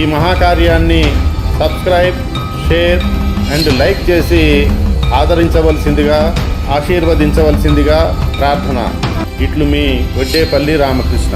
ఈ మహాకార్యాన్ని subscribe share and like చేసి ఆదరించవలసిందిగా ఆశీర్వదించవలసిందిగా ప్రార్థన. ఇట్లు మీ వడ్డేపల్లి రామకృష్ణ.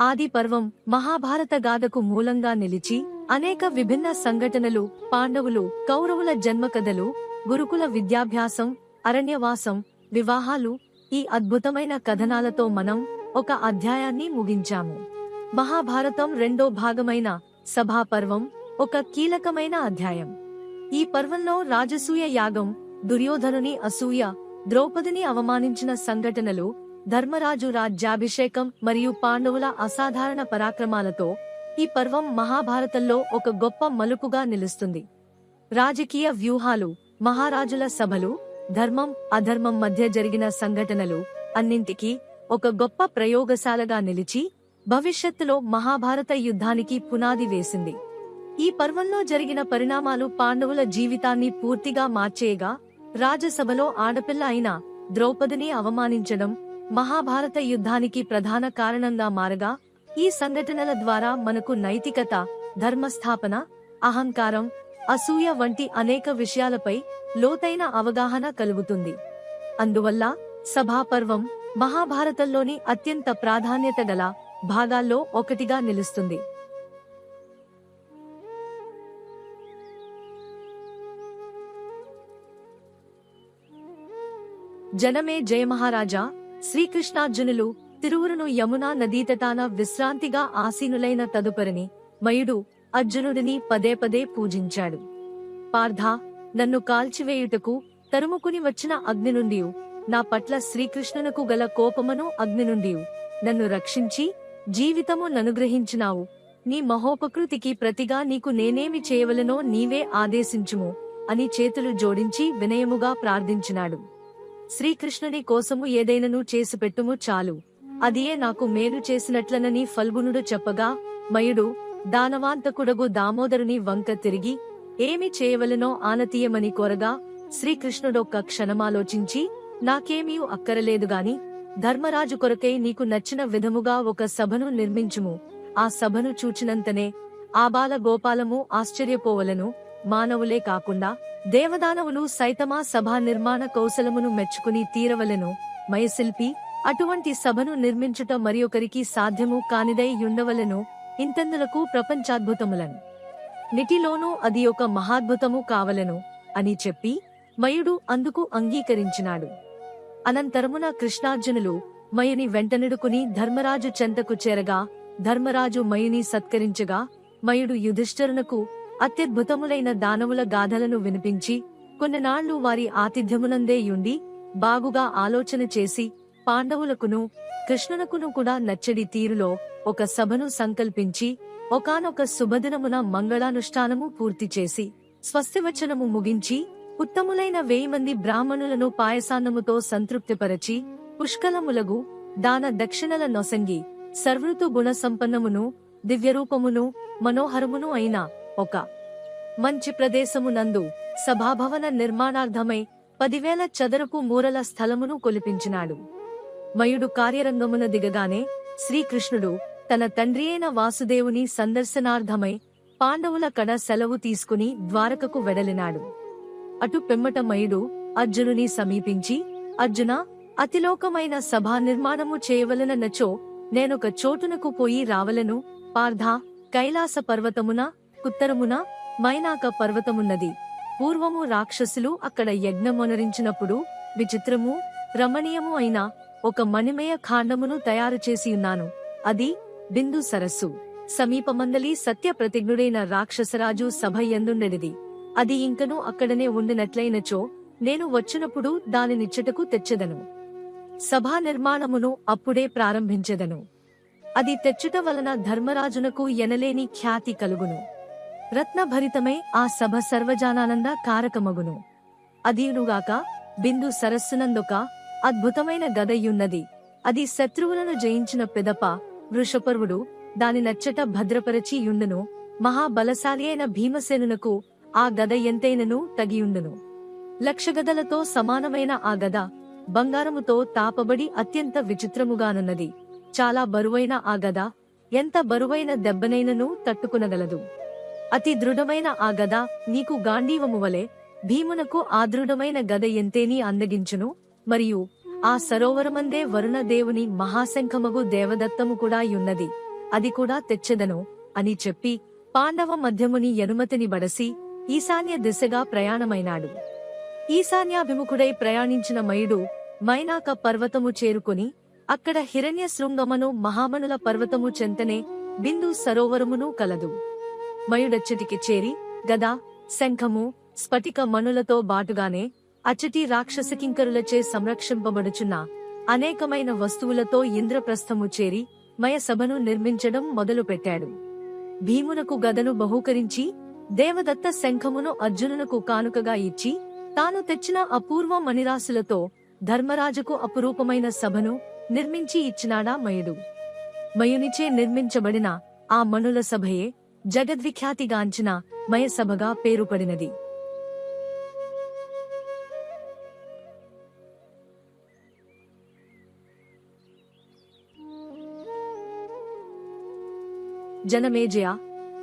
ఆది పర్వం మహాభారత గాథకు మూలంగా నిలిచి అనేక విభిన్న సంఘటనలు పాండవులు కౌరవుల జన్మ కథలు గురుకుల విద్యాభ్యాసం అరణ్యవాసం వివాహాలు ఈ అద్భుతమైన కథనాలతో మనం ఒక అధ్యాయాన్ని ముగించాము. మహాభారతం రెండో భాగమైన సభాపర్వం ఒక కీలకమైన అధ్యాయం. ఈ పర్వంలో రాజసూయ యాగం దుర్యోధనుని అసూయ ద్రౌపదిని అవమానించిన సంఘటనలు ధర్మరాజు రాజ్యాభిషేకం మరియు పాండవుల అసాధారణ పరాక్రమాలతో ఈ పర్వం మహాభారతంలో ఒక గొప్ప మలుపుగా నిలుస్తుంది. రాజకీయ వ్యూహాలు మహారాజుల సభలు ధర్మం అధర్మం మధ్య జరిగిన సంఘటనలు అన్నింటికీ ఒక గొప్ప ప్రయోగశాలగా నిలిచి భవిష్యత్తులో మహాభారత యుద్ధానికి పునాది వేసింది. ఈ పర్వంలో జరిగిన పరిణామాలు పాండవుల జీవితాన్ని పూర్తిగా మార్చేయగా రాజసభలో ఆడపిల్ల అయిన ద్రౌపదిని అవమానించడం మహాభారత యుద్ధానికి ప్రధాన కారణంగా మారగా ఈ సంఘటనల ద్వారా మనకు నైతికత ధర్మస్థాపన అహంకారం అసూయ వంటి అనేక విషయాలపై లోతైన అవగాహన కలుగుతుంది. అందువల్ల సభాపర్వం మహాభారతంలోని అత్యంత ప్రాధాన్యత గల భాగాల్లో ఒకటిగా నిలుస్తుంది. జనమే జయమహారాజా శ్రీకృష్ణార్జునులు తిరువురును యమునా నదీతటాన విశ్రాంతిగా ఆసీనులైన తదుపరిని మయుడు అర్జునుడిని పదే పదే పూజించాడు. పార్థ నన్ను కాల్చివేయుటకు తరుముకుని వచ్చిన అగ్ని నుండి నా పట్ల శ్రీకృష్ణునకు గల కోపమును అగ్ని నుండి నన్ను రక్షించి జీవితము ననుగ్రహించినావు. నీ మహోపకృతికి ప్రతిగా నీకు నేనేమి చేయవలనో నీవే ఆదేశించుము అని చేతులు జోడించి వినయముగా ప్రార్థించినాడు. శ్రీకృష్ణుని కోసము ఏదైనను చేసి పెట్టుము చాలు. అదియే నాకు మేలు చేసినట్లనని ఫల్గునుడు చెప్పగా మయుడు దానవాంతకుడగు దామోదరుని వంక తిరిగి ఏమి చేయవలనో ఆనతీయమని కోరగా శ్రీకృష్ణుడొక్క క్షణమాలోచించి నాకేమీ అక్కరలేదుగాని ధర్మరాజు కొరకై నీకు నచ్చిన విధముగా ఒక సభను నిర్మించుము. ఆ సభను చూచినంతనే ఆబాల గోపాలము ఆశ్చర్యపోవలను. మానవులే కాకుండా దేవదానవులు సైతమా సభా నిర్మాణ కౌశలమును మెచ్చుకుని తీరవలెను. మయశిల్పి అటువంటి సభను నిర్మించుట మరియొకరికి సాధ్యము కానిదై ఉండవలెను ఇంతందులకు ప్రపంచాద్భుతములను. నిటిలోనూ అది ఒక మహాద్భుతము కావలెను అని చెప్పి మయుడు అందుకు అంగీకరించినాడు. అనంతరమున కృష్ణార్జునులు మయుని వెంటనిడుకుని ధర్మరాజు చెంతకు చేరగా ధర్మరాజు మయుని సత్కరించగా మయుడు యుధిష్ఠరునకు అత్యద్భుతములైన దానవుల గాథలను వినిపించి కొన్నినాళ్ళు వారి ఆతిథ్యమునందేయుండి బాగుగా ఆలోచన చేసి పాండవులకును కృష్ణునకును కూడా నచ్చడి తీరులో ఒక సభను సంకల్పించి ఒకానొక శుభదినమున మంగళానుష్ఠానము పూర్తి చేసి స్వస్తివచనము ముగించి ఉత్తములైన వెయ్యి మంది బ్రాహ్మణులను పాయసాన్నముతో సంతృప్తిపరచి పుష్కలములగు దాన దక్షిణల నొసంగి సర్వృతు గుణ సంపన్నమును దివ్యరూపమును మనోహరమును అయిన ఒక మంచి ప్రదేశమునందు సభాభవన నిర్మాణార్థమై పదివేల చదరపు మూరల స్థలమును కొలిపించినాడు. మయుడు కార్యరంగమున దిగగానే శ్రీకృష్ణుడు తన తండ్రి అయిన వాసుదేవుని సందర్శనార్థమై పాండవుల కడ సెలవు తీసుకుని ద్వారకకు వెడలినాడు. అటు పిమ్మట మయుడు అర్జునుని సమీపించి అర్జున అతిలోకమైన సభా నిర్మాణము చేయవలనచో నేనొక చోటునకు పోయి రావలను. పార్థ కైలాస పర్వతమున ఉత్తరమున మైనాక పర్వతమున్నది. పూర్వము రాక్షసులు అక్కడ యజ్ఞమొనరించినప్పుడు విచిత్రము రమణీయము అయిన ఒక మణిమయ ఖాండమును తయారు చేసి ఉన్నాను. అది బిందు సరస్సు. సమీపమందలి సత్య ప్రతిజ్ఞుడైన రాక్షసరాజు సభ ఎందుండెనిది. అది ఇంకను అక్కడనే ఉండినట్లయినచో నేను వచ్చినప్పుడు దానినిచ్చటకు తెచ్చెదను. సభా నిర్మాణమును అప్పుడే ప్రారంభించెదను. అది తెచ్చుట వలన ధర్మరాజునకు ఎనలేని ఖ్యాతి కలుగును. రత్నభరితమై ఆ సభ సర్వజానానంద కారకమగును. అదీనుగాక బిందు సరస్సునందొక అద్భుతమైన గదయున్నది అది శత్రువులను జయించిన పెదప వృషపర్వుడు దాని నచ్చట భద్రపరచి యుండును మహాబలశాలి అయిన భీమసేనునకు ఆ గద ఎంతైనను తగియుండును. లక్షగదలతో సమానమైన ఆ గద బంగారముతో తాపబడి అత్యంత విచిత్రముగానున్నది. చాలా బరువైన ఆ గద ఎంత బరువైన దెబ్బనైనను తట్టుకునగలదు. అతి దృఢమైన ఆ గద నీకు గాంధీవము వలె భీమునకు ఆ దృఢమైన గద ఎంతేని అందగించును మరియు ఆ సరోవరమందే వరుణదేవుని మహాశంఖమగు దేవదత్తము కూడా యున్నది అది కూడా తెచ్చెదను అని చెప్పి పాండవ మధ్యముని ఎనుమతిని బడసి ఈశాన్య దిశగా ప్రయాణమైనాడు. ఈశాన్యాభిముఖుడై ప్రయాణించిన మయుడు మైనాక పర్వతము చేరుకుని అక్కడ హిరణ్య శృంగమను మహామనుల పర్వతము చెంతనే బిందు సరోవరమును కలదు. మయుడచ్చటికి చేరి గదా శంఖము స్ఫటిక మణులతో బాటుగానే అచ్చటి రాక్షసకింకరులచే సంరక్షింపబడుచున్న అనేకమైన వస్తువులతో ఇంద్రప్రస్థము చేరి మయ సభను నిర్మించడం మొదలుపెట్టాడు. భీమునకు గదను బహూకరించి దేవదత్త శంఖమును అర్జునునకు కానుకగా ఇచ్చి తాను తెచ్చిన అపూర్వ మణిరాశులతో ధర్మరాజుకు అపురూపమైన సభను నిర్మించి ఇచ్చినాడా మయుడు. మయునిచే నిర్మించబడిన ఆ మనుల సభయే జగద్విఖ్యాతిగాంచిన మయసభగా పేరుపడినది. జనమేజయ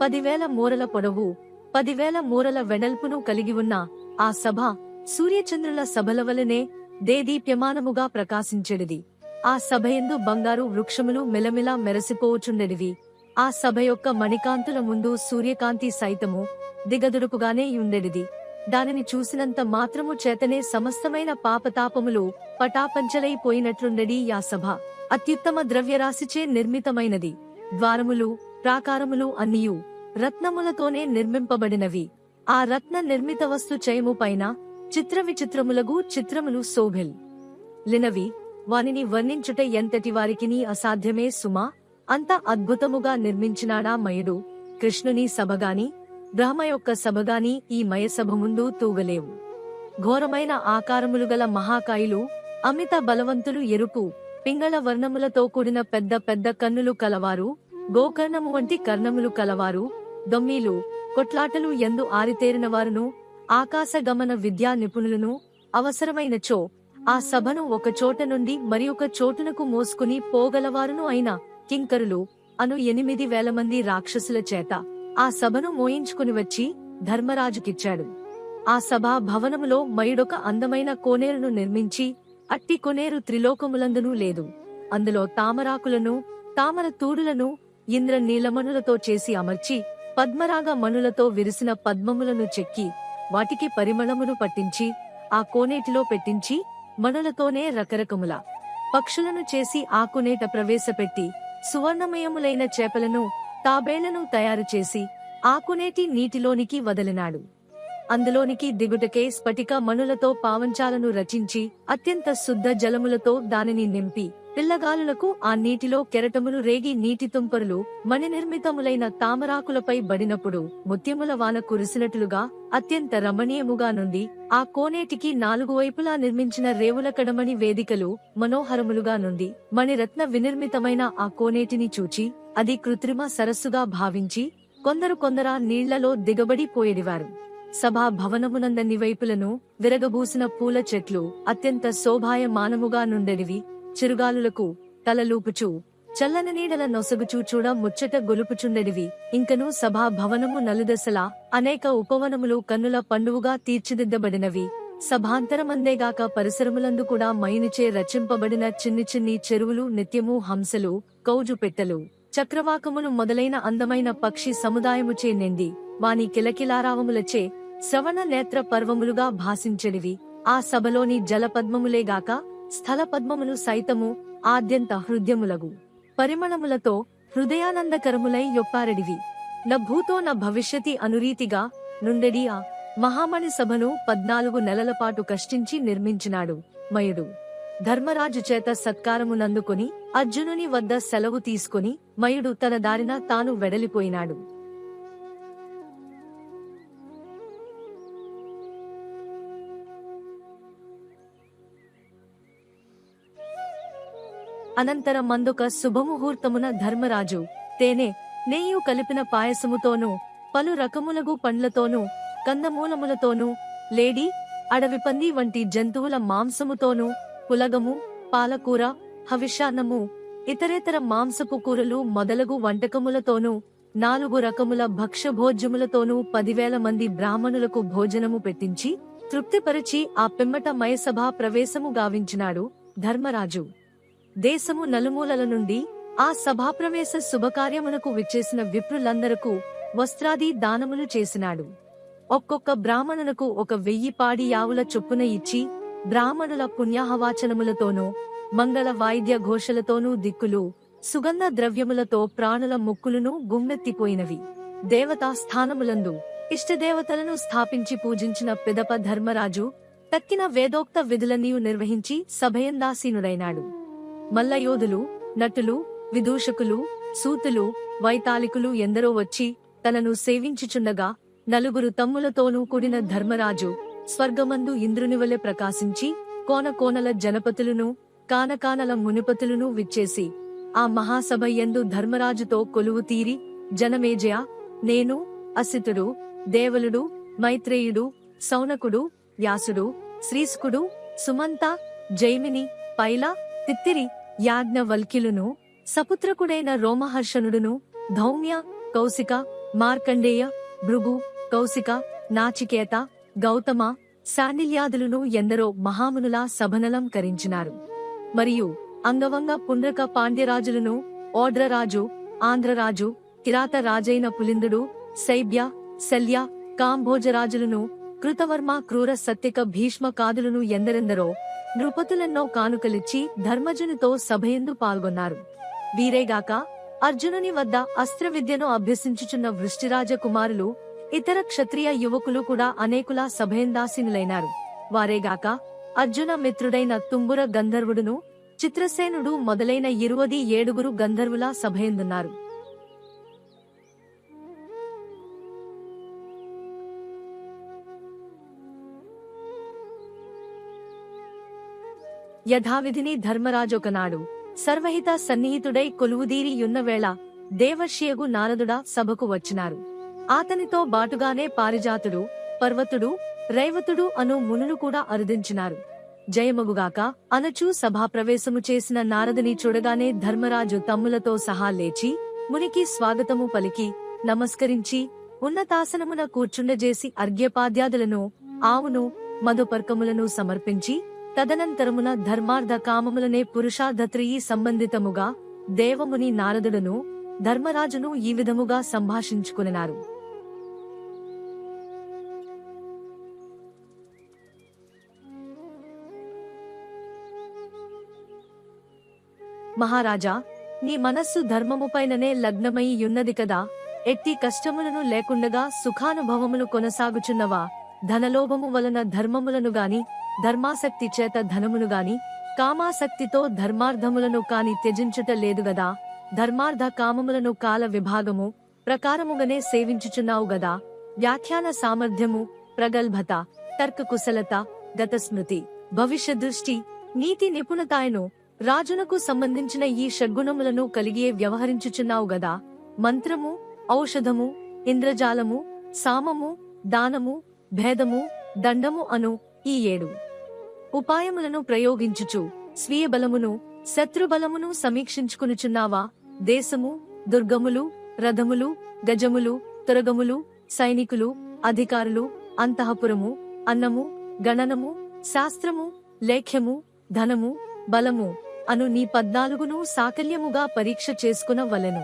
పదివేల మూరల పొడవు పదివేల మూరల వెడల్పును కలిగి ఉన్న ఆ సభ సూర్యచంద్రుల సభల వలనే దేదీప్యమానముగా ప్రకాశించెడిది. ఆ సభయందు బంగారు వృక్షములు మెలమెలా మెరసిపోవచుండెడివి ఆ సభ యొక్క మణికాంతుల ముందు సూర్యకాంతి సైతము దిగదుడుపుగానే ఉండెడిది. దానిని చూసినంత మాత్రము చేతనే సమస్తమైన పాపతాపములు పటాపంచలైపోయినట్లుండెడి ఆ సభ. అత్యుత్తమ ద్రవ్యరాశిచే నిర్మితమైనది. ద్వారములు ప్రాకారములు అన్నియు రత్నములతోనే నిర్మింపబడినవి. ఆ రత్న నిర్మిత వస్తు చయము పైన చిత్ర విచిత్రములగు చిత్రములు శోభిల్. లినవి వానిని వర్ణించుట ఎంతటి వారికిని అసాధ్యమే సుమా? అంత అద్భుతముగా నిర్మించినాడా మయుడు? కృష్ణుని సభగాని బ్రహ్మ యొక్క సభగాని ఈ మయసభ ముందు తూగలేవు. ఘోరమైన ఆకారములు గల మహాకాయులు అమిత బలవంతులు ఎరుపు పింగళ వర్ణములతో కూడిన పెద్ద పెద్ద కన్నులు కలవారు గోకర్ణము వంటి కర్ణములు కలవారు దొమ్మీలు కొట్లాటలు ఎందు ఆరితేరినవారును ఆకాశ గమన విద్యా నిపుణులను అవసరమైనచో ఆ సభను ఒక చోట నుండి మరి ఒక చోటునకు మోసుకుని పోగలవారును అయిన కింకరులు అను ఎనిమిది వేల మంది రాక్షసుల చేత ఆ సభను మోయించుకుని వచ్చి ధర్మరాజుకిచ్చాడు. ఆ సభా భవనములో మయుడొక అందమైన కోనేరును నిర్మించి అట్టి కొనేరు త్రిలోకములందునూ లేదు. అందులో తామరాకులను తామర తూడులను ఇంద్ర నీలమణులతో చేసి అమర్చి పద్మరాగ మణులతో విరిసిన పద్మములను చెక్కి వాటికి పరిమళమును పట్టించి ఆ కోనేటిలో పెట్టించి మణులతోనే రకరకముల పక్షులను చేసి ఆ కొనేట ప్రవేశపెట్టి సువర్ణమయములైన చేపలను తాబేళ్ళను తయారు చేసి ఆకునేటి నీటిలోనికి వదిలినాడు. అందులోనికి దిగుటకే స్ఫటిక మణులతో పావంచాలను రచించి అత్యంత శుద్ధ జలములతో దానిని నింపి పిల్లగాలులకు ఆ నీటిలో కెరటములు రేగి నీటి తుంపరులు మణినిర్మితములైన తామరాకులపై బడినప్పుడు ముత్యముల వాన కురిసినట్లుగా అత్యంత రమణీయముగా నుండి ఆ కోనేటికి నాలుగు వైపులా నిర్మించిన రేవుల కడమణి వేదికలు మనోహరములుగా నుండి మణిరత్న వినిర్మితమైన ఆ కోనేటిని చూచి అది కృత్రిమ సరస్సుగా భావించి కొందరు కొందరా నీళ్ళలో దిగబడి పోయేడివారు సభా భవనమునందన్ని వైపులను విరగబూసిన పూల చెట్లు అత్యంత శోభాయమానముగా నుండెడివి. చిరుగాలులకు తలలూపుచూ చల్లని నీడల నొసగుచూ చూడ ముచ్చట గొలుపుచుండెడివి. ఇంకను సభా భవనము నలుదశల అనేక ఉపవనములు కన్నుల పండువుగా తీర్చిదిద్దబడినవి. సభాంతరమందేగాక పరిసరములందు కూడా మైనిచే రచింపబడిన చిన్ని చిన్ని చెరువులు నిత్యము హంసలు కౌజు పెట్టెలు. చక్రవాకములు మొదలైన అందమైన పక్షి సముదాయముచే నిండి వాని కిలకిలారావములచే శ్రవణ నేత్ర పర్వములుగా భాసించెడివి. ఆ సభలోని జలపద్మములేగాక స్థల పద్మములు సైతము ఆద్యంత హృదయములగు. పరిమళములతో హృదయానందకరములై యొప్పారెడివి. న భూతో న భవిష్యతి అనురీతిగా నుండెడి ఆ మహామణి సభను పద్నాలుగు నెలల పాటు కష్టించి నిర్మించినాడు మయుడు. ధర్మరాజు చేత సత్కారమునందుకొని అర్జునుని వద్ద సెలవు తీసుకుని మయుడు తన దారిన తాను వెడలిపోయినాడు. అనంతర మందొక శుభముహూర్తమున ధర్మరాజు తేనె నెయ్యు కలిపిన పాయసముతోనూ పలు రకములగు పండ్లతోనూ కందమూలములతోనూ లేడీ అడవి పంది వంటి జంతువుల మాంసముతోనూ పులగము పాలకూర హవిషాన్నము ఇతరేతర మాంసపు కూరలు మొదలగు వంటకములతోనూ నాలుగు రకముల భక్ష్యభోజ్యములతోనూ పదివేల మంది బ్రాహ్మణులకు భోజనము పెట్టించి తృప్తిపరిచి ఆ పిమ్మట మయసభా ప్రవేశము గావించినాడు ధర్మరాజు. దేశము నలుమూలల నుండి ఆ సభాప్రవేశ శుభకార్యమునకు విచ్చేసిన విప్రులందరకు వస్త్రాది దానములు చేసినాడు. ఒక్కొక్క బ్రాహ్మణునకు ఒక వెయ్యి పాడి యావుల చొప్పున ఇచ్చి బ్రాహ్మణుల పుణ్యాహవాచనములతోనూ మంగళ వాయిద్య ఘోషలతోనూ దిక్కులు సుగంధ ద్రవ్యములతో ప్రాణుల ముక్కులను గుమ్మెత్తిపోయినవి. దేవతా స్థానములందు ఇష్టదేవతలను స్థాపించి పూజించిన పిదప ధర్మరాజు తక్కిన వేదోక్త విధులనీయు నిర్వహించి సభయందాసీనుడైనాడు. మల్లయోధులు నటులు విదూషకులు సూతులు వైతాళికులు ఎందరో వచ్చి తనను సేవించుచుండగా నలుగురు తమ్ములతోనూ కూడిన ధర్మరాజు స్వర్గమందు ఇంద్రునివలె ప్రకాశించి కోన కోనల జనపతులను కానకానల మునిపతులను విచ్చేసి ఆ మహాసభ యందు ధర్మరాజుతో కొలువు తీరి జనమేజయ నేను అసితుడు దేవలుడు మైత్రేయుడు సౌనకుడు వ్యాసుడు శ్రీసుకుడు సుమంత జైమిని పైల తిత్తిరి యాజ్ఞవల్క్యులును సపుత్రకుడైన రోమహర్షణుడును ధౌమ్య కౌశిక మార్కండేయ భృగు కౌశిక నాచికేత గౌతమ శాండిల్యాదులను ఎందరో మహామునులా సభనలం కరించినారు. మరియు అంగవంగ పుండ్రక పాండ్యరాజులను ఓడ్రరాజు ఆంధ్రరాజు కిరాత రాజైన పులిందుడు శైబ్య శల్య కాంభోజరాజులను కృతవర్మ క్రూర సత్యక భీష్మ కాదులను ఎందరెందరో నృపతులెన్నో కానుకలిచ్చి ధర్మజునితో సభయందు పాల్గొన్నారు. వీరేగాక అర్జునుని వద్ద అస్త్ర విద్యను అభ్యసించుచున్న వృష్టిరాజ కుమారులు ఇతర క్షత్రియ యువకులు కూడా అనేకులా సభయందాసీనులైనారు. వారేగాక అర్జున మిత్రుడైన తుంబుర గంధర్వుడును చిత్రసేనుడు మొదలైన ఇరువది ఏడుగురు గంధర్వుల సభయందున్నారు. యథావిధిని ధర్మరాజొకనాడు. సర్వహిత సన్నిహితుడై కొలువుదీరి యున్నవేళ దేవర్షియగు నారదుడా సభకు వచ్చినారు. ఆతనితో బాటుగానే పారిజాతుడు పర్వతుడు రైవతుడు అను మునులు కూడా అరుదించినారు. జయమగుగాక అనచూ సభాప్రవేశము చేసిన నారదుని చూడగానే ధర్మరాజు తమ్ములతో సహా లేచి మునికి స్వాగతము పలికి నమస్కరించి ఉన్నతాసనమున కూర్చుండజేసి అర్ఘ్యపాద్యాదులను ఆవును మధుపర్కములను సమర్పించి తదనంతరమున ధర్మార్థ కామములనే పురుషార్థత్రయీ సంబంధితముగా దేవముని నారదుడును ధర్మరాజును ఈ విధముగా సంభాషించుకునినారు. మహారాజా నీ మనస్సు ధర్మముపైననే లగ్నమై యున్నది కదా ఎట్టి కష్టములను లేకుండగా సుఖానుభవములు కొనసాగుచున్నవా ధనలోభము వలన ధర్మములను గాని ధర్మాసక్తి చేత ధనమును గాని కామాసక్తితో ధర్మార్థములను కాని త్యజించుట లేదు గదా. ధర్మార్థ కామములను కాల విభాగము ప్రకారముగానే సేవించుచున్నావు గదా. వ్యాఖ్యాన సామర్థ్యము ప్రగల్భత తర్క కుశలత గతస్మృతి. భవిష్య దృష్టి నీతి నిపుణతాయను రాజునకు సంబంధించిన ఈ షడ్గుణములను కలిగియే వ్యవహరించుచున్నావు గదా. మంత్రము ఔషధము ఇంద్రజాలము సామము దానము భేదము దండము అను ఈ ఏడు. ఉపాయములను ప్రయోగించుచు స్వీయ బలమును శత్రుబలమును సమీక్షించుకునుచున్నావా? దేశము దుర్గములు రథములు గజములు తురగములు సైనికులు అధికారులు అంతఃపురము అన్నము గణనము శాస్త్రము లేఖ్యము ధనము బలము అను నీ పద్నాలుగును సాకల్యముగా పరీక్ష చేసుకున వలెను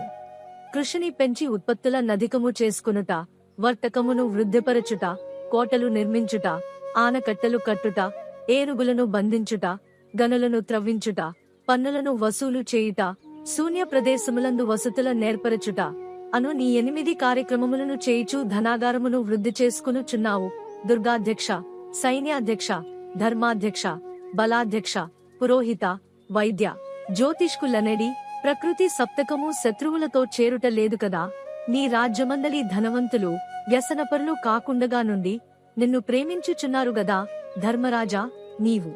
కృషిని పెంచి ఉత్పత్తుల నధికము చేసుకునుట వర్తకమును వృద్ధిపరచుట కోటలు నిర్మించుట ఆనకట్టలు కట్టుట ఏనుగులను బంధించుట గనులను త్రవ్వించుట పన్నులను వసూలు చేయుట శూన్య ప్రదేశములందు వసతుల నేర్పరచుట. అను నీ ఎనిమిది కార్యక్రమములను చేయుచు ధనాగారమును వృద్ధి చేసుకునుచున్నావు. దుర్గాధ్యక్ష సైన్యాధ్యక్ష ధర్మాధ్యక్ష బలాధ్యక్ష పురోహిత వైద్య జ్యోతిష్కులనడి ప్రకృతి సప్తకము శత్రువులతో చేరుట లేదు కదా. నీ రాజ్యమందలి ధనవంతులు వ్యసనపరులు కాకుండగా నుండి నిన్ను ప్రేమించుచున్నారు గదా ధర్మరాజా నీవు.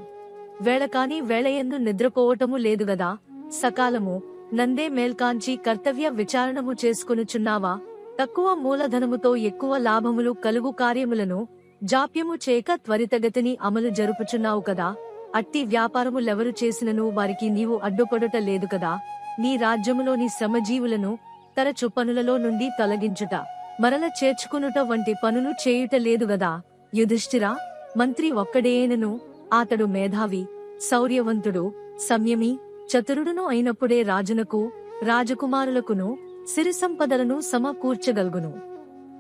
వేళకాని వేళయందు నిద్రపోవటము లేదు గదా సకాలము నందే మేల్కాంచి కర్తవ్య విచారణము చేసుకునుచున్నావా? తక్కువ మూలధనముతో ఎక్కువ లాభములు కలుగు కార్యములను జాప్యము చేయక త్వరితగతిని అమలు జరుపుచున్నావు కదా అట్టి వ్యాపారములెవరు చేసినను వారికి నీవు అడ్డుపడుట లేదు కదా నీ రాజ్యములోని శ్రమజీవులను తరచు పనులలో నుండి తొలగించుట మరల చేర్చుకునుట వంటి పనులు చేయుట లేదు గదా. యుధిష్ఠిరా మంత్రి ఒక్కడేనను. అతడు మేధావి శౌర్యవంతుడు సంయమి చతురుడును అయినప్పుడే రాజునకు రాజకుమారులకును సిరి సంపదలను సమకూర్చగల్గును.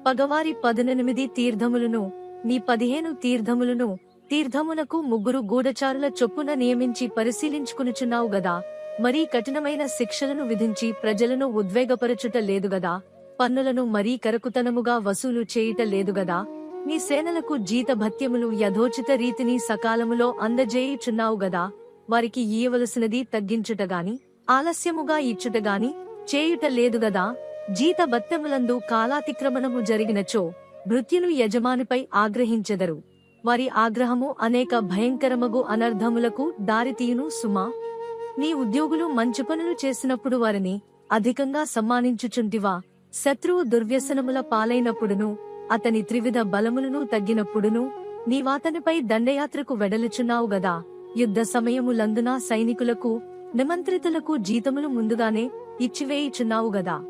పగవారి పదనెనిమిది తీర్థములను నీ పదిహేను తీర్థములను తీర్థమునకు ముగ్గురు గూఢచారుల చొప్పున నియమించి పరిశీలించుకునుచున్నావు గదా. మరీ కఠినమైన శిక్షలను విధించి ప్రజలను ఉద్వేగపరచుట లేదు గదా. పన్నులను మరీ కరకుతనముగా వసూలు చేయుట లేదు గదా. నీ సేనలకు జీతభత్యములు యథోచిత రీతిని సకాలములో అందజేయుచున్నావు గదా వారికి ఇయ్యవలసినది తగ్గించుట గాని ఆలస్యముగా ఇచ్చుటగాని చేయుట లేదు గదా జీత భత్యములందు కాలాతిక్రమణము జరిగినచో భృత్యులు యజమానిపై ఆగ్రహించెదరు. వారి ఆగ్రహము అనేక భయంకరమగు అనర్ధములకు దారితీయును సుమా. నీ ఉద్యోగులు మంచి పనులు చేసినప్పుడు వారిని అధికంగా సమ్మానించుచుంటివా శత్రువు దుర్వ్యసనముల పాలైనప్పుడును అతని త్రివిధ బలములను తగ్గినప్పుడును నీవాతనిపై దండయాత్రకు వెడలుచున్నావు గదా. యుద్ధ సమయములందున సైనికులకు నిమంత్రితులకు జీతములు ముందుగానే ఇచ్చివేయిచున్నావు గదా.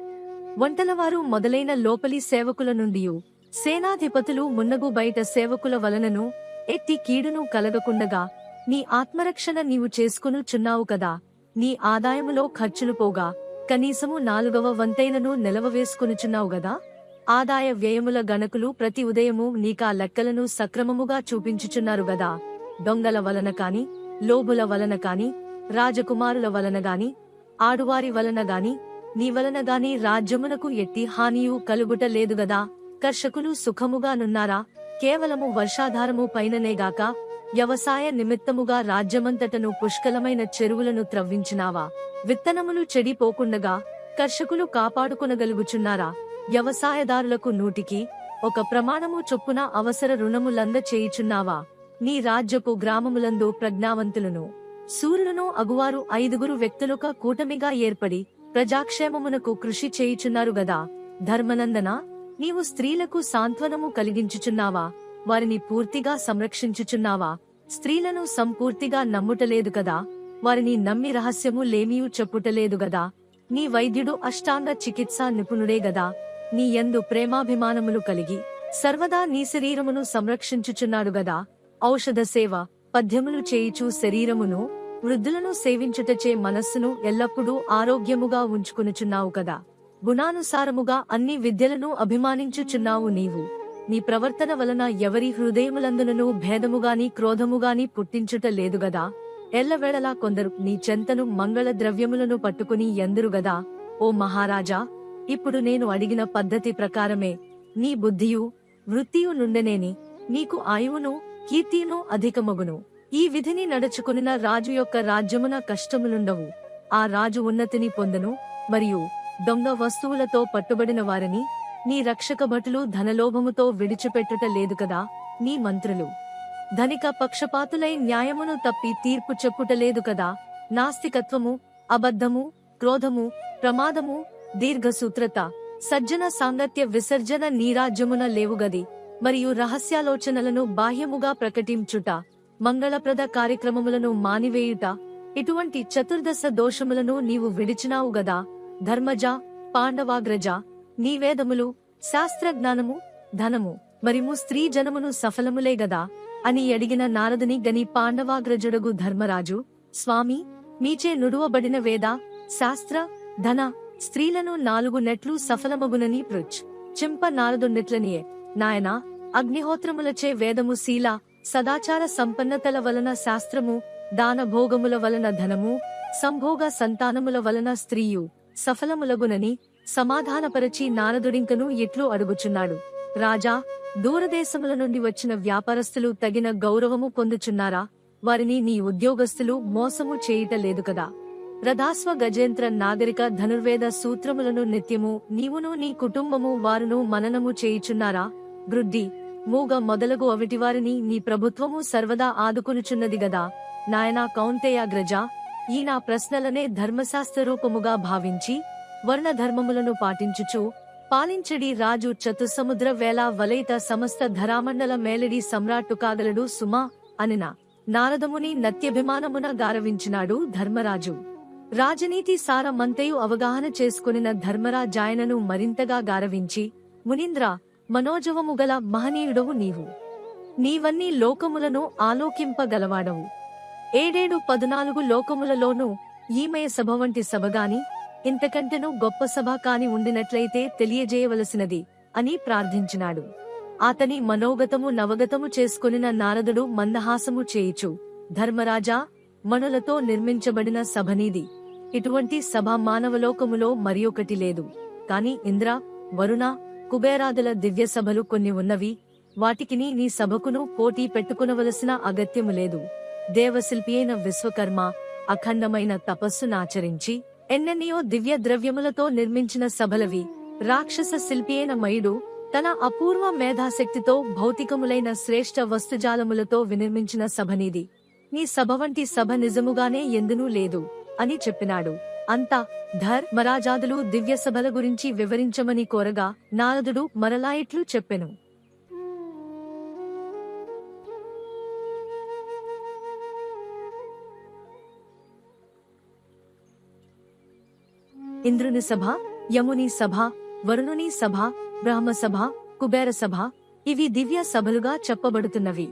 వంటలవారు మొదలైన లోపలి సేవకుల నుండి సేనాధిపతులు మున్నగు బయట సేవకుల వలనను ఎట్టి కీడును కలగకుండగా నీ ఆత్మరక్షణ నీవు చేసుకునుచున్నావు కదా. నీ ఆదాయములో ఖర్చులు పోగా కనీసము నాలుగవ వంతైనను నిలవవేసుకునుచున్నావు గదా. ఆదాయ వ్యయముల గణకులు ప్రతి ఉదయము నీకా లెక్కలను సక్రమముగా చూపించుచున్నారు గదా. దొంగల వలన కాని లోబుల వలన కాని రాజకుమారుల వలన గాని ఆడువారి వలన గాని నీ వలన గాని రాజ్యమునకు ఎట్టి హానియు కలుగుట లేదు గదా. కర్షకులు సుఖముగా నున్నారా? కేవలము వర్షాధారము పైననేగాక వ్యవసాయ నిమిత్తముగా రాజ్యమంతటను పుష్కలమైన చెరువులను త్రవ్వించినావా? విత్తనములు చెడిపోకుండగా కర్షకులు కాపాడుకునగలుగుచున్నారా? వ్యవసాయదారులకు నూటికి ఒక ప్రమాణము చొప్పున అవసర రుణములంద చేయుచున్నావా నీ రాజ్యపు గ్రామములందు ప్రజ్ఞావంతులను. సూర్యులను అగువారు ఐదుగురు వ్యక్తులుగా కూటమిగా ఏర్పడి ప్రజాక్షేమమునకు కృషి చేయుచున్నారు గదా? ధర్మనందన నీవు స్త్రీలకు సాంత్వనము కలిగించుచున్నావా? వారిని పూర్తిగా సంరక్షించుచున్నావా? స్త్రీలను సంపూర్తిగా నమ్ముటలేదు కదా? వారిని నమ్మి రహస్యము లేమియూ చెప్పుటలేదు గదా? నీ వైద్యుడు అష్టాంగ చికిత్సా నిపుణుడే గదా? నీ యందు ప్రేమాభిమానములు కలిగి సర్వదా నీ శరీరమును సంరక్షించుచున్నాడు గదా. ఔషధ సేవ పద్యములు చేయుచు శరీరమును వృద్ధులను సేవించుటచే మనస్సును ఎల్లప్పుడూ ఆరోగ్యముగా ఉంచుకునుచున్నావు కదా. గుణానుసారముగా అన్ని విద్యలను అభిమానించుచున్నావు నీవు. నీ ప్రవర్తన వలన ఎవరి హృదయములందునను భేదముగాని క్రోధముగాని పుట్టించుట లేదు గదా. ఎల్లవేళలా కొందరు నీ చెంతను మంగళ ద్రవ్యములను పట్టుకుని ఎందురుగదా ఓ మహారాజా ఇప్పుడు నేను అడిగిన పద్ధతి ప్రకారమే నీ బుద్ధియు వృత్తియు నుండనేని నీకు ఆయువును కీర్తియును అధికమగును. ఈ విధిని నడుచుకునిన రాజు యొక్క రాజ్యమున కష్టములుండవు. ఆ రాజు ఉన్నతిని పొందను మరియు దొంగ వస్తువులతో పట్టుబడిన వారిని నీ రక్షక భటులు ధనలోభముతో విడిచిపెట్టుట లేదు కదా నీ మంత్రులు. ధనిక పక్షపాతులై న్యాయమును తప్పి తీర్పు చెప్పుటలేదు కదా నాస్తికత్వము అబద్ధము క్రోధము ప్రమాదము దీర్ఘసూత్రత సజ్జన సాంగత్య విసర్జన నీరాజ్యమున లేవుగది మరియు రహస్యాలోచనలను బాహ్యముగా ప్రకటించుట మంగళప్రద కార్యక్రమములను మానివేయుట ఇటువంటి చతుర్దశ దోషములను నీవు విడిచినావు గదా ధర్మజ పాండవాగ్రజ నీ వేదములు శాస్త్రజ్ఞానము ధనము మరిము స్త్రీ జనమును సఫలములే గదా అని అడిగిన నారదుని గని పాండవాగ్రజుడగు ధర్మరాజు స్వామి మీచే నుడువబడిన వేద శాస్త్ర ధన స్త్రీలను నాలుగు నెట్లు సఫలమగునని పృచ్. చింప నారదున్నెట్లనియే నాయనా అగ్నిహోత్రములచే వేదము శీల సదాచార సంపన్నతల వలన శాస్త్రము దానభోగముల వలన ధనము సంభోగ సంతానముల వలన స్త్రీయు సఫలములగునని సమాధానపరచి నారదుడింకను ఎట్లు అడుగుచున్నాడు. రాజా దూరదేశముల నుండి వచ్చిన వ్యాపారస్తులు తగిన గౌరవము పొందుచున్నారా? వారిని నీ ఉద్యోగస్తులు మోసము చేయుట లేదు కదా? రథాస్వ గజేంద్ర నాగరిక ధనుర్వేద సూత్రములను నిత్యము నీవును నీ కుటుంబము వారును మననము చేయుచున్నారా? వృద్ధి. మూగ మొదలగు అవిటివారిని నీ ప్రభుత్వము సర్వదా ఆదుకొనుచున్నది గదా? నాయనా కౌంతేయాగ్రజ ఈ నా ప్రశ్నలనే ధర్మశాస్త్ర రూపముగా భావించి వర్ణధర్మములను పాటించుచు పాలించడి రాజు చతుసముద్ర వేళ వలయిత సమస్త ధరామండల మేలడి సమ్రాట్టు కాగలడు సుమా అనిన. నారదముని నత్యభిమానమున గారవించినాడు ధర్మరాజు. రాజనీతి సారమంతయు అవగాహన చేసుకునిన ధర్మరాజాయనను మరింతగా గారవించి మునీంద్ర మనోజవము గల మహనీయుడవు నీవు. నీవన్నీ లోకములను ఆలోకింపగలవాడవు. ఏడేడు పదునాలుగు లోకములలోనూ ఈమయ సభ వంటి సభగాని ఇంతకంటెనూ గొప్ప సభ కాని ఉండినట్లయితే తెలియజేయవలసినది అని ప్రార్థించినాడు. అతని మనోగతము నవగతము చేసుకొనిన నారదుడు మందహాసము చేయుచు ధర్మరాజా మనులతో నిర్మించబడిన సభనీది ఇటువంటి సభ మానవలోకములో మరి ఒకటి లేదు. కాని ఇంద్ర వరుణ కుబేరాదుల దివ్య సభలు కొన్ని ఉన్నవి. వాటికిని నీ సభకును పోటీ పెట్టుకునవలసిన అగత్యము లేదు. దేవశిల్పి అయిన విశ్వకర్మ అఖండమైన తపస్సునాచరించి ఎన్నెన్నయో దివ్య ద్రవ్యములతో నిర్మించిన సభలవి. రాక్షస శిల్పి అయిన మయుడు తన అపూర్వ మేధాశక్తితో భౌతికములైన శ్రేష్ఠ వస్తుజాలములతో వినిర్మించిన సభనిది నీ సభ వంటి సభ నిజముగానే ఎందునూ లేదు. అని చెప్పినాడు. అంతా ధర్మరాజాదులు దివ్య సభల గురించి వివరించమని కోరగా నారదుడు మరలా ఇట్లు చెప్పెను. ఇంద్రుని సభ యముని సభ వరుణుని సభ బ్రహ్మ సభ కుబేర సభ ఇవి దివ్య సభలుగా చెప్పబడుతున్నవి.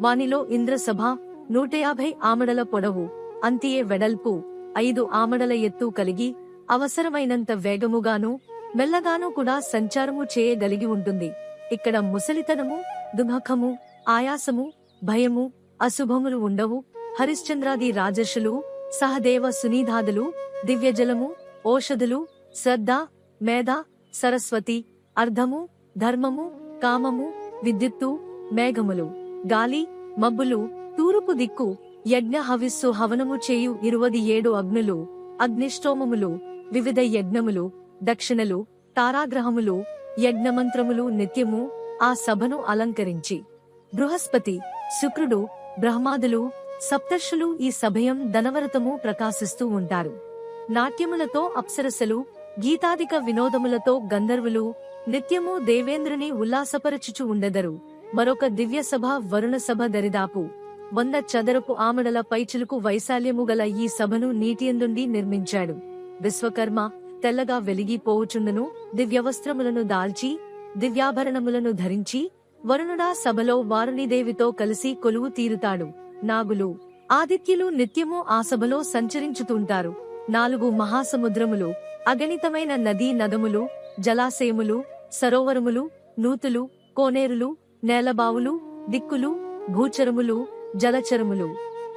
వానిలో ఇంద్ర సభ నూట యాభై ఆమడల పొడవు అంతియే వెడల్పు ఐదు ఆమడల ఎత్తు కలిగి అవసరమైనంత వేగముగాను మెల్లగాను కూడా సంచారము చేయగలిగి ఉంటుంది. ఇక్కడ ముసలితనము దుమఖము ఆయాసము భయము అశుభములు ఉండవు. హరిశ్చంద్రాది రాజర్షులు సహదేవ సునీధాదులు దివ్యజలము ఓషధులు శ్రద్ధ మేధ సరస్వతి అర్ధము ధర్మము కామము విద్యుత్తు మేఘములు గాలి మబ్బులు తూర్పు దిక్కు యజ్ఞ హవిస్సు హవనము చేయు ఇరువది ఏడు అగ్నులు అగ్నిష్టోమములు వివిధ యజ్ఞములు దక్షిణలు తారాగ్రహములు యజ్ఞమంత్రములు నిత్యము ఆ సభను అలంకరించి. బృహస్పతి శుక్రుడు బ్రహ్మాదులు సప్తర్షులు ఈ సభయం ధనవరతము ప్రకాశిస్తూ ఉంటారు. నాట్యములతో అప్సరసలు గీతాదిక వినోదములతో గంధర్వులు నిత్యము దేవేంద్రుని ఉల్లాసపరచుచు ఉండెదరు. మరొక దివ్య సభ వరుణ సభ దరిదాపు. వంద చదరపు ఆమడల పైచిలుకు వైశాల్యము గల ఈ సభను నీటియందుండి నిర్మించాడు. విశ్వకర్మ తెల్లగా వెలిగిపోవుచుండును దివ్యవస్త్రములను దాల్చి దివ్యాభరణములను ధరించి వరుణుడా సభలో వారుణిదేవితో కలిసి కొలువు తీరుతాడు. నాగులు ఆదిత్యులు నిత్యము ఆ సభలో సంచరించుతుంటారు. నాలుగు మహాసముద్రములు అగణితమైన నదీ నదములు జలాశయములు సరోవరములు నూతులు కోనేరులు నేలబావులు దిక్కులు భూచరములు జలచరములు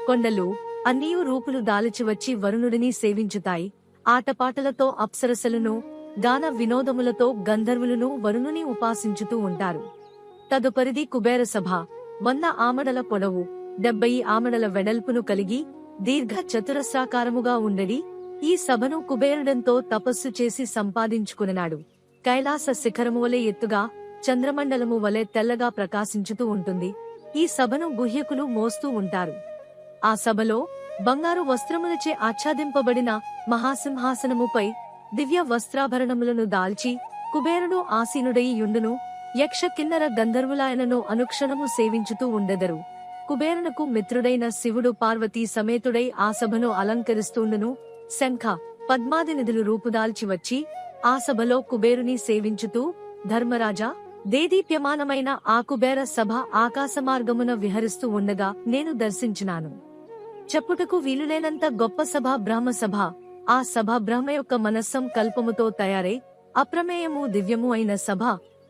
కొండలు అన్నీయు రూపులు దాల్చి వచ్చి వరుణుడిని సేవించుతాయి. ఆటపాటలతో అప్సరసలను గాన వినోదములతో గంధర్వులను వరుణుని ఉపాసించుతూ ఉంటారు. తదుపరిది కుబేర సభ. వంద ఆమడల పొడవు డెబ్బై ఆమడల వెడల్పును కలిగి దీర్ఘ చతురస్రాకారముగా ఉండడి ఈ సభను కుబేరుడంతో తపస్సు చేసి సంపాదించుకున్నాడు. కైలాస శిఖరము వలె ఎత్తుగా చంద్రమండలము వలె తెల్లగా ప్రకాశించుతూ ఉంటుంది. ఈ సభను గుహ్యకులు మోస్తూ ఉంటారు. ఆ సభలో బంగారు వస్త్రములచే ఆచ్ఛాదింపబడిన మహాసింహాసనముపై దివ్య వస్త్రాభరణములను దాల్చి కుబేరుడు ఆసీనుడై యుండును యక్ష కిన్నర గంధర్వులాయనను అనుక్షణము సేవించుతూ ఉండెదరు. కుబేరునకు మిత్రుడైన శివుడు పార్వతీ సమేతుడై ఆ సభను అలంకరిస్తుండును. శంఖ పద్మాది నిధులు రూపుదాల్చి వచ్చి ఆ సభలో కుబేరుని సేవించుతూ ధర్మరాజా దేదీప్యమానమైన ఆకుబేర సభ ఆకాశమార్గమున విహరిస్తూ ఉండగా నేను దర్శించినాను. చెప్పుటకు వీలులేనంత గొప్ప సభ బ్రహ్మసభ ఆ సభ బ్రహ్మ యొక్క మనస్సం కల్పముతో తయారై అప్రమేయము దివ్యము అయిన సభ.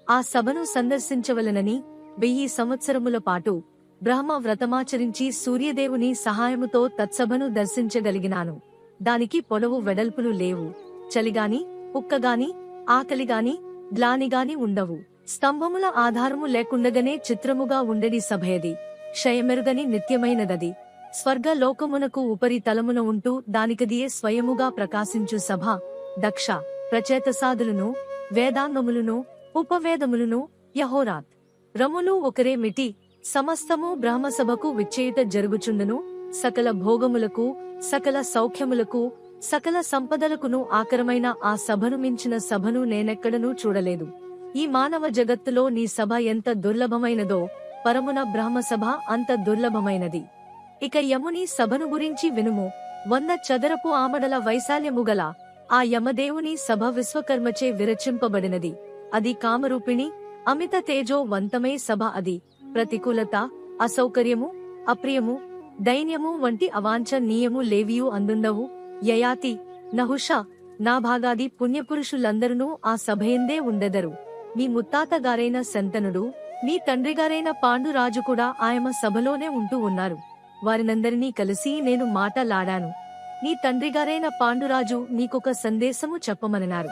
ఆ సభను సందర్శించవలనని వెయ్యి సంవత్సరముల పాటు బ్రహ్మ వ్రతమాచరించి సూర్యదేవుని సహాయముతో తత్సభను దర్శించగలిగినాను. దానికి పొడవు వెడల్పులు లేవు. చలిగాని ఉక్కగాని ఆకలిగాని గ్లానిగాని ఉండవు. స్తంభముల ఆధారము లేకుండగనే చిత్రముగా ఉండడి సభయది. క్షయమెరుగని నిత్యమైనదది. స్వర్గ లోకమునకు ఉపరితలమున ఉంటూ దానికదియే స్వయముగా ప్రకాశించు సభ దక్ష ప్రచేతసాదులను వేదాంగములను ఉపవేదములను యహోరాత్. రములు ఒకరే మిటి సమస్తము బ్రహ్మసభకు విచ్చేయుట జరుగుచుండును. సకల భోగములకు సకల సౌఖ్యములకు సకల సంపదలకును ఆకరమైన ఆ సభను మించిన సభను నేనెక్కడనూ చూడలేదు. ఈ మానవ జగత్తులో నీ సభ ఎంత దుర్లభమైనదో పరమున బ్రహ్మసభ అంత దుర్లభమైనది. ఇక యముని సభను గురించి వినుము. వంద చదరపు ఆమడల వైశాల్యముగల ఆ యమదేవుని సభ విశ్వకర్మచే విరచింపబడినది. అది కామరూపిణి అమిత తేజో సభ అది. ప్రతికూలత అసౌకర్యము అప్రియము దైన్యము వంటి అవాంఛనీయము లేవియు అందుండవు. యయాతి నహుష నా భాగాది పుణ్యపురుషులందరూ ఆ సభయందే ఉండెదరు. మీ ముత్తాతగారైన శంతనుడు మీ తండ్రిగారైన పాండురాజు కూడా ఆయమ సభలోనే ఉంటూ ఉన్నారు. వారినందరినీ కలిసి నేను మాటలాడాను. నీ తండ్రిగారైన పాండురాజు నీకొక సందేశము చెప్పమనన్నారు.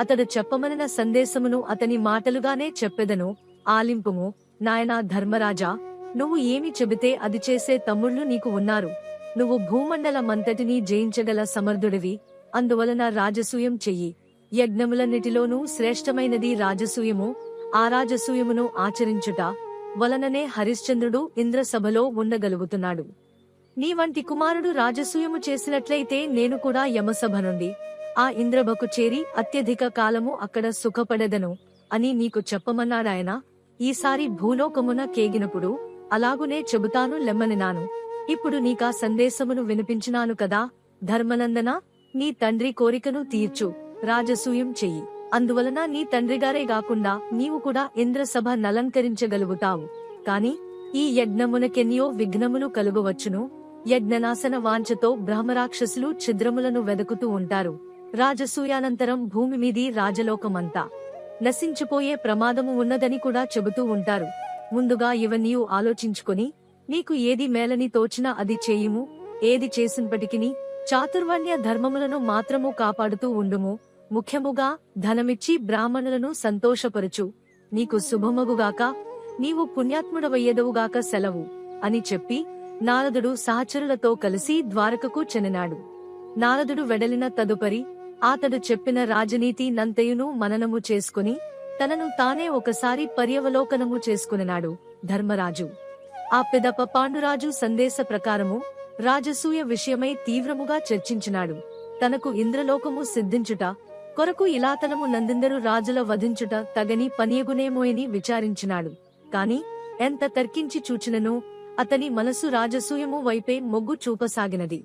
అతడు చెప్పమనిన సందేశమును అతని మాటలుగానే చెప్పెదను. ఆలింపుము నాయనా ధర్మరాజా నువ్వు ఏమి చెబితే అది చేసే తమ్ముళ్ళు నీకు ఉన్నారు. నువ్వు భూమండలమంతటినీ జయించగల సమర్థుడివి. అందువలన రాజసూయం చెయ్యి. యజ్ఞములన్నిటిలోనూ శ్రేష్టమైనది రాజసూయము. ఆ రాజసూయమును ఆచరించుట వలననే హరిశ్చంద్రుడు ఇంద్రసభలో ఉండగలుగుతున్నాడు. నీ వంటి కుమారుడు రాజసూయము చేసినట్లయితే నేను కూడా యమసభ నుండి ఆ ఇంద్రభకు చేరి అత్యధిక కాలము అక్కడ సుఖపడదను అని నీకు చెప్పమన్నాడాయన? ఈసారి భూలోకమున కేగినప్పుడు అలాగునే చెబుతాను లెమ్మనినాను ఇప్పుడు నీకా సందేశమును వినిపించినాను కదా ధర్మనందన నీ తండ్రి కోరికను తీర్చు రాజసూయం చెయ్యి. అందువలన నీ తండ్రిగారే గాకుండా నీవు కూడా ఇంద్రసభ నలంకరించగలుగుతావు. కాని ఈ యజ్ఞమునకెన్నియో విఘ్నములు కలుగవచ్చును. యజ్ఞనాశన వాంఛతో బ్రహ్మరాక్షసులు ఛిద్రములను వెదకుతూ ఉంటారు. రాజసూయానంతరం భూమి మీది రాజలోకమంతా. నశించిపోయే ప్రమాదము ఉన్నదని కూడా చెబుతూ ఉంటారు. ముందుగా ఇవన్నీ ఆలోచించుకొని నీకు ఏది మేలని తోచినా అది చేయుము ఏది చేసినప్పటికీ చాతుర్వర్ణ్య ధర్మములను మాత్రము కాపాడుతూ ఉండుము. ముఖ్యముగా ధనమిచ్చి బ్రాహ్మణులను సంతోషపరచు. నీకు శుభమగుగాక నీవు పుణ్యాత్ముడవయ్యదవుగాక సెలవు అని చెప్పి నారదుడు సహచరులతో కలిసి ద్వారకకు చెనినాడు. నారదుడు వెడలిన తదుపరి అతడు చెప్పిన రాజనీతి నంతయును మననము చేసుకుని తనను తానే ఒకసారి పర్యవలోకనము చేసుకునినాడు ధర్మరాజు. ఆ పిదప పాండురాజు సందేశ ప్రకారము రాజసూయ విషయమై తీవ్రముగా చర్చించినాడు. తనకు ఇంద్రలోకము సిద్ధించుట కొరకు ఇలాతనము నందిందరు రాజుల వధించుట తగని పనియగునేమోయని విచారించినాడు. కాని ఎంత తర్కించి చూచినను అతని మనసు రాజసూయము వైపే మొగ్గు చూపసాగినది.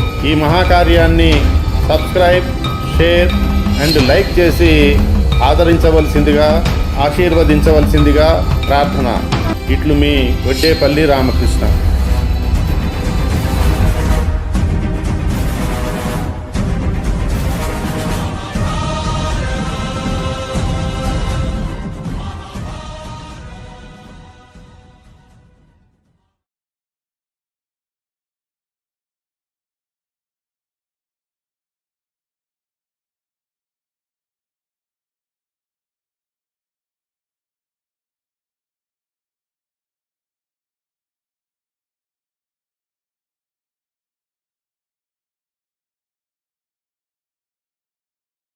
ఈ మహాకార్యాన్ని సబ్స్క్రైబ్ షేర్ అండ్ లైక్ చేసి ఆదరించవలసిందిగా ఆశీర్వదించవలసిందిగా ప్రార్థన. ఇట్లు మీ వడ్డేపల్లి రామకృష్ణ.